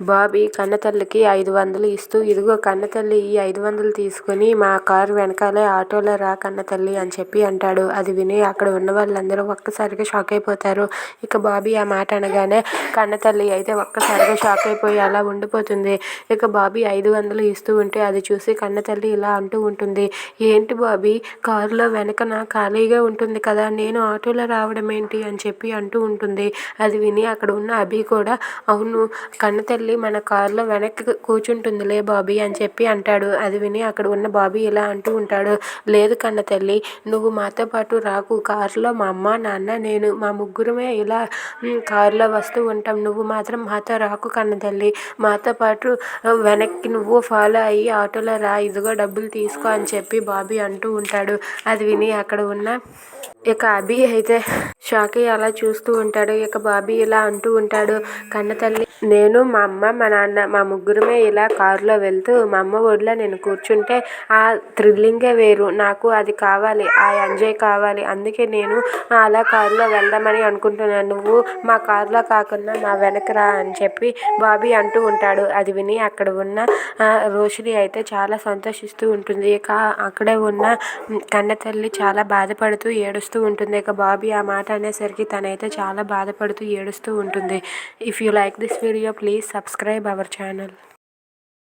బాబీ కన్నతల్లికి ఐదు వందలు ఇస్తూ ఇదిగో కన్నతల్లి ఈ ఐదు వందలు తీసుకుని మా కారు వెనకాలే ఆటోలో రా కన్నతల్లి అని చెప్పి అంటాడు. అది విని అక్కడ ఉన్న వాళ్ళందరూ ఒక్కసారిగా షాక్ అయిపోతారు. ఇక బాబీ ఆ మాట అనగానే కన్నతల్లి అయితే ఒక్కసారిగా షాక్ అయిపోయి అలా ఉండిపోతుంది. ఇక బాబీ ఐదు వందలు ఇస్తూ ఉంటే అది చూసి కన్నతల్లి ఇలా అంటూ ఉంటుంది. ఏంటి బాబీ కారులో వెనకన ఖాళీగా ఉంటుంది కదా నేను ఆటోలో రావడం ఏంటి? అని చెప్పి అంటూ ఉంటుంది. అది విని అక్కడ ఉన్న అభి కూడా అవును కన్నతల్లి మన కారులో వెనక్కి కూర్చుంటుందిలే బాబీ అని చెప్పి అంటాడు. అది విని అక్కడ ఉన్న బాబీ ఇలా అంటూ ఉంటాడు. లేదు కన్న తల్లి నువ్వు మాతో పాటు రాకు. కారులో మా అమ్మ నాన్న నేను మా ముగ్గురమే ఇలా కారులో వస్తూ ఉంటాం. నువ్వు మాత్రం మాతో రాకు కన్న తల్లి. మాతో పాటు వెనక్కి నువ్వు ఫాలో అయ్యి ఆటోలో రా ఇదిగో డబ్బులు తీసుకో అని చెప్పి బాబీ అంటూ ఉంటాడు. అది విని అక్కడ ఉన్న ఇక అభి అయితే షాకి అలా చూస్తూ ఉంటాడు. ఇక బాబీ ఇలా అంటూ ఉంటాడు. కన్న తల్లి నేను మా అమ్మ మా నాన్న మా ముగ్గురమే ఇలా కారులో వెళ్తూ మా అమ్మ ఒడిలో నేను కూర్చుంటే ఆ థ్రిల్లింగే వేరు. నాకు అది కావాలి ఆ ఎంజాయ్ కావాలి. అందుకే నేను అలా కారులో వెళ్దామని అనుకుంటున్నాను. నువ్వు మా కారులో కాకుండా మా వెనకరా అని చెప్పి బాబీ అంటూ ఉంటాడు. అది విని అక్కడ ఉన్న రోషిని అయితే చాలా సంతోషిస్తూ ఉంటుంది. ఇక అక్కడే ఉన్న కన్న తల్లి చాలా బాధపడుతూ ఏడుస్తూ ఉంటుంది. ఇక బాబీ ఆ మాట అనేసరికి తనైతే చాలా బాధపడుతూ ఏడుస్తూ ఉంటుంది. If you like this video please subscribe our channel